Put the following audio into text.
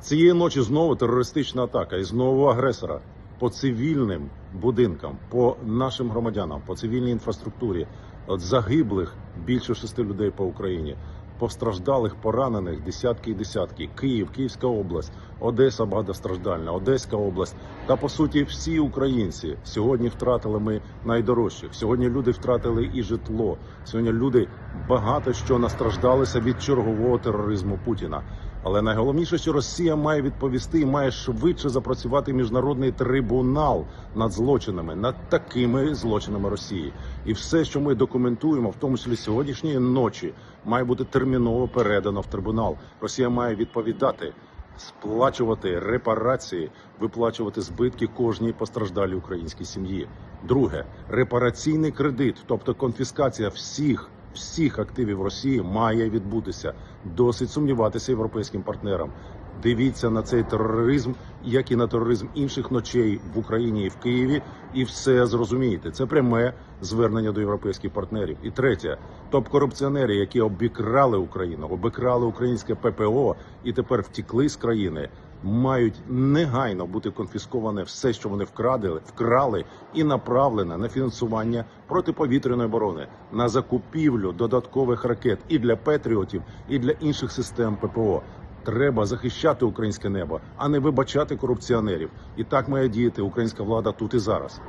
Цієї ночі знову терористична атака і знову агресора по цивільним будинкам, по нашим громадянам, по цивільній інфраструктурі. От загиблих більше шести людей по Україні, постраждалих, поранених десятки і десятки. Київ, Київська область, Одеса багатостраждальна, Одеська область та по суті всі українці сьогодні втратили ми найдорожчих. Сьогодні люди втратили і житло. Сьогодні люди багато що настраждалися від чергового тероризму Путіна. Але найголовніше, що Росія має відповісти і має швидше запрацювати міжнародний трибунал над злочинами, над такими злочинами Росії. І все, що ми документуємо, в тому числі сьогоднішньої ночі, має бути терміново передано в трибунал. Росія має відповідати. Сплачувати репарації, виплачувати збитки кожній постраждалій українській сім'ї. Друге репараційний кредит, тобто конфіскація всіх всіх активів Росії, має відбутися. Досить сумніватися європейським партнерам. Дивіться на цей тероризм, як і на тероризм інших ночей в Україні і в Києві, і все зрозумієте. Це пряме звернення до європейських партнерів. І третє, топ-корупціонери, які обікрали Україну, обікрали українське ППО і тепер втікли з країни. Мають негайно бути конфісковане все, що вони вкрадили, вкрали і направлене на фінансування протиповітряної оборони, на закупівлю додаткових ракет і для патріотів, і для інших систем ППО. Треба захищати українське небо, а не вибачати корупціонерів. І так має діяти українська влада тут і зараз.